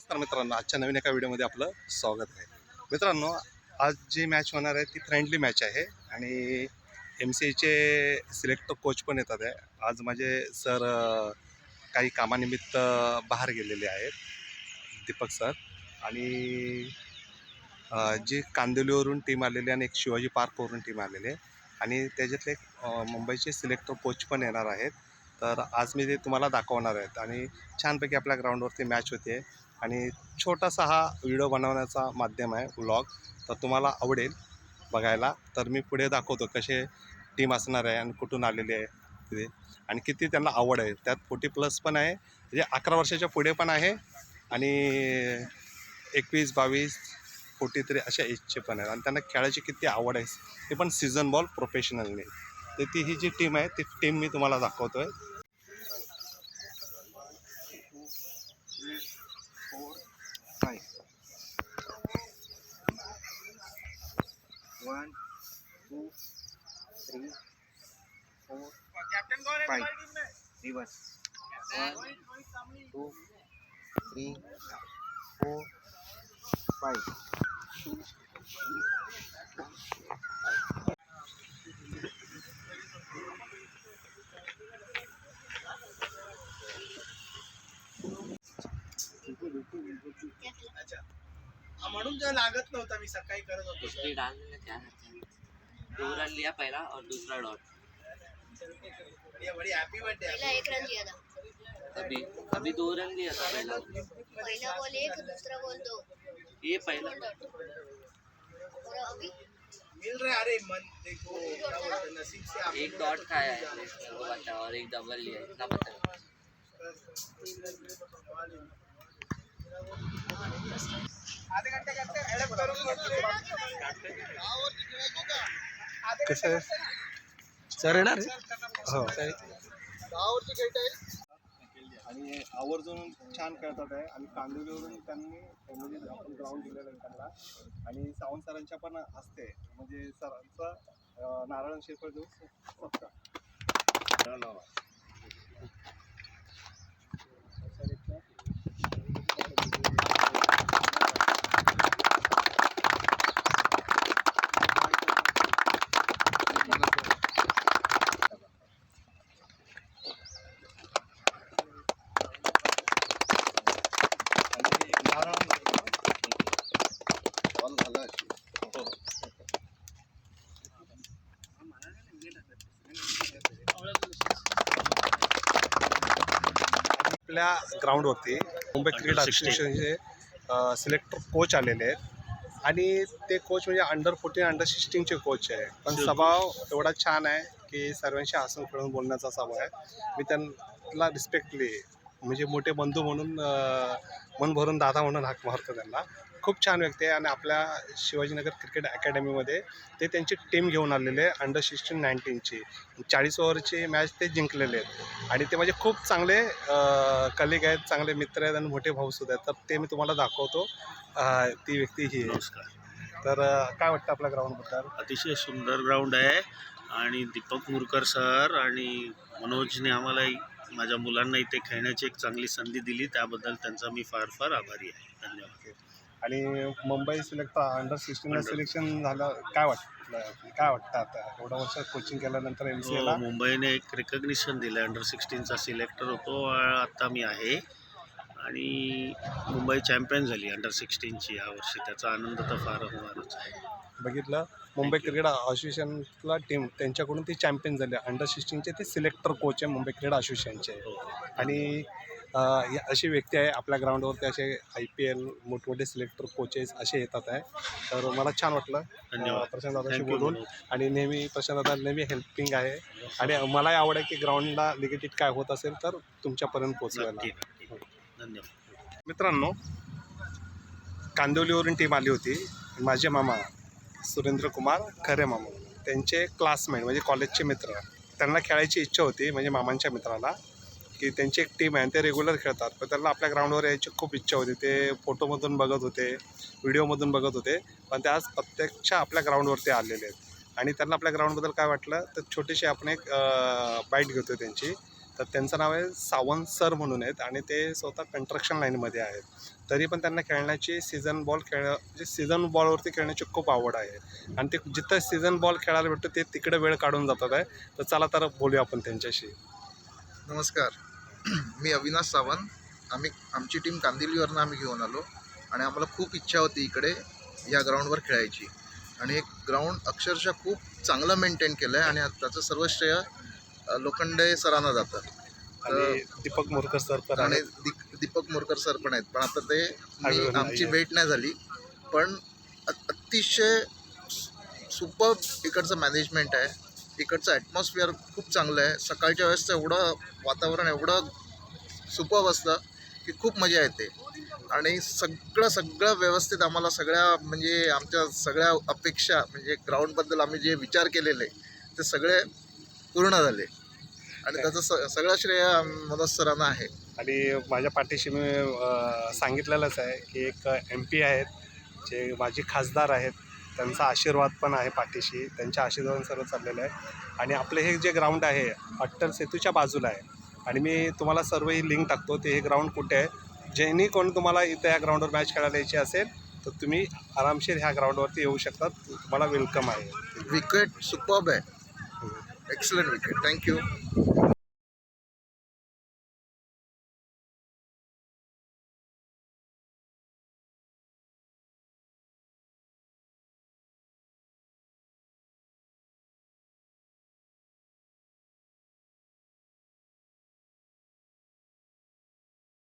नमस्कार मित्रांनो आजच्या नवीन एका व्हिडिओमध्ये आपलं स्वागत आहे. मित्रांनो आज जी मॅच होणार आहे ती फ्रेंडली मॅच आहे आणि एम सी एचे सिलेक्ट कोच पण येतात आहे. आज माझे सर काही कामानिमित्त बाहेर गेलेले आहेत दीपक सर आणि जी कांदिवलीवरून टीम आलेली आणि एक शिवाजी पार्कवरून टीम आलेली आहे. आणि त्याच्यातले एक मुंबईचे सिलेक्टर कोच पण येणार आहेत. तर आज मी ते तुम्हाला दाखवणार आहेत. आणि छानपैकी आपल्या ग्राउंडवरती मॅच होते. आणि छोटासा हा व्हिडिओ बनवण्याचा माध्यम आहे व्लॉग. तर तुम्हाला आवडेल बघायला. तर मी पुढे दाखवतो कसे टीम असणार आहे आणि कुठून आलेले आहे तिथे. आणि किती त्यांना आवड आहे. त्यात फोर्टी प्लस पण आहे. म्हणजे अकरा वर्षाच्या पुढे पण आहे आणि एकवीस बावीस फोर्टी थ्री अशा एजचे पण आहेत. आणि त्यांना खेळायची किती आवड आहे ते पण सीझन बॉल प्रोफेशनलने. तर ती ही जी टीम आहे ती टीम मी तुम्हाला दाखवतो आहे One, two, three, four, five. Reverse. One, two, three, four, five. म्हणून जो लागत नव्हता मी सकाळी करत होतो डाल दिया क्या दो रन लिया पहला और दूसरा डॉट बढ़िया बढ़िया हैप्पी बर्थडे पहला एक रन लिया था अभी अभी दो रन लिया था पहला पहला बॉल एक दूसरा बॉल दो ये पहला और अभी मिल रहा है अरे मन देखो क्या बोलते हैं, नसीब से आप एक डॉट खाया है वो बचा और एक डबल लिया है इतना करून कसं? सर येणार हो. आणि आवर्जून छान खेळतात आहे आणि कांदिवलीवरून त्यांनी म्हणजे आपण ग्राउंड दिलेलं आहे त्यांना. आणि सावंत सरांच्या पण असते म्हणजे सरांचा नारायण शेखर देऊ सत्कार आणि नारायण बॉल झाला आपल्या ग्राउंडवरती मुंबई क्रिकेट असोसिएशनचे सिलेक्टर कोच आलेले आहेत. आणि ते कोच म्हणजे अंडर फोर्टीन अंडर सिक्स्टीनचे कोच आहे. पण स्वभाव एवढा छान आहे की सर्वांशी हसून खेळून बोलण्याचा स्वभाव आहे. मी त्यांना रिस्पेक्टली म्हणजे मोठे बंधू म्हणून मन भरून दादा म्हणून हाक मारतो त्यांना. खूप छान व्यक्ती आहे आणि आपल्या शिवाजीनगर क्रिकेट अकॅडमीमध्ये ते त्यांची टीम घेऊन आलेले आहे अंडर सिक्स्टीन नाईन्टीनची चाळीस ओव्हरची मॅच ते जिंकलेले आहेत. आणि ते माझे खूप चांगले कलिग आहेत चांगले मित्र आहेत आणि मोठे भाऊसुद्धा आहेत. तर ते मी तुम्हाला दाखवतो. ती व्यक्ती ही नमस्कार. तर काय वाटतं आपल्या ग्राउंडबद्दल अतिशय सुंदर ग्राउंड आहे. आणि दीपक मुरकर सर आणि मनोजने आम्हाला माझ्या मुलांना इथे खेळण्याची एक चांगली संधी दिली. त्याबद्दल त्यांचा मी फार फार आभारी आहे. धन्यवाद. आणि मुंबई सिलेक्ट अंडर सिक्स्टीनला सिलेक्शन झालं काय वाटलं? काय वाटतं आता? एवढं वर्ष कोचिंग केल्यानंतर एम सी एला मुंबईने एक रिकग्निशन दिलं अंडर सिक्स्टीनचा सिलेक्टर होतो आ- आता मी आहे. आणि मुंबई चॅम्पियन झाली अंडर सिक्स्टीनची यावर्षी त्याचा आनंद तर फार होणारच आहे. बघितलं? मुंबई क्रिकेट असोसिएशनला टीम त्यांच्याकडून ती चॅम्पियन झाली. अंडर सिक्स्टीनचे ते सिलेक्टर कोच आहे मुंबई क्रिकेट असोसिएशनचे हो. आणि अशी व्यक्ती आहे आपल्या ग्राउंडवरती असे आय पी एल मोठमोठे सिलेक्टर कोचेस असे येतात आहे. तर मला छान वाटलं धन्यवाद. प्रशांत दादाशी बोलून. आणि नेहमी प्रशांत दादा नेहमी हेल्पिंग आहे. आणि मलाही आवड आहे की ग्राउंडला निगेटिव्ह काय होत असेल तर तुमच्यापर्यंत नक्की धन्यवाद. मित्रांनो कांदिवलीवरून टीम आली होती. माझे मामा सुरेंद्र कुमार खरे मामा. त्यांचे क्लासमेट म्हणजे कॉलेजचे मित्र. त्यांना खेळायची इच्छा होती म्हणजे मामांच्या मित्राला. की त्यांची एक टीम आहे ते रेग्युलर खेळतात. पण त्यांना आपल्या ग्राउंडवर यायची खूप इच्छा होती. ते फोटोमधून बघत होते व्हिडिओमधून बघत होते. पण ते आज प्रत्यक्ष आपल्या ग्राउंडवरती आलेले आहेत. आणि त्यांना आपल्या ग्राउंडबद्दल काय वाटलं? तर छोटीशी आपण एक बाईट घेतो त्यांची. तर त्यांचं नाव आहे सावंत सर म्हणून आहेत आणि ते स्वतः कंट्रक्शन लाईनमध्ये आहेत. तरी पण त्यांना खेळण्याची सीझन बॉल खेळ म्हणजे सीझन बॉलवरती खेळण्याची खूप आवड आहे. आणि ते जिथं सीझन बॉल खेळायला भेटतो ते तिकडे वेळ काढून जातात आहे. तर चला तर बोलूया आपण त्यांच्याशी. नमस्कार. मी अविनाश सावंत. आम्ही आमची टीम कांदिवलीवरनं आम्ही घेऊन आलो. आणि आम्हाला खूप इच्छा होती इकडे या ग्राउंडवर खेळायची. आणि हे ग्राउंड अक्षरशः खूप चांगलं मेंटेन केलं आहे आणि त्याचं सर्व श्रेय लोखंडे सरांना जातं. आणि दीपक मोरकर सर पण आणि दीप- दीपक मोरकर सर पण आहेत. पण आता ते मी आमची. भेट नाही झाली. पण अतिशय सुपर इकडचं मॅनेजमेंट आहे. इकडचं ॲटमॉस्फिअर खूप चांगलं आहे. सकाळच्या वेळेसचं एवढं वातावरण एवढं सुपर असतं की खूप मजा येते. आणि सगळं सगळं व्यवस्थित आम्हाला सगळ्या म्हणजे आमच्या सगळ्या अपेक्षा म्हणजे ग्राउंडबद्दल आम्ही जे विचार केलेले ते सगळे पूर्ण झाले. आणि त्याचं स सगळं श्रेय मनोज सरांना आहे. आणि माझ्या पाठीशी मी सांगितलेलंच आहे की एक एम पी आहेत जे माजी खासदार आहेत त्यांचा आशीर्वाद पण आहे पाठीशी त्यांच्या आशीर्वाद सर्व चाललेलं आहे. आणि आपलं हे जे ग्राउंड आहे अट्टल सेतूच्या बाजूला आहे. आणि मी तुम्हाला सर्व ही लिंक टाकतो ते हे ग्राउंड कुठे आहे? ज्यांनी कोण तुम्हाला इथं या ग्राउंडवर मॅच खेळायला यायची असेल तर तुम्ही आरामशीर ह्या ग्राउंडवरती येऊ शकतात तुम्हाला वेलकम आहे. विकेट सुपर्ब आहे. Excellent wicket thank you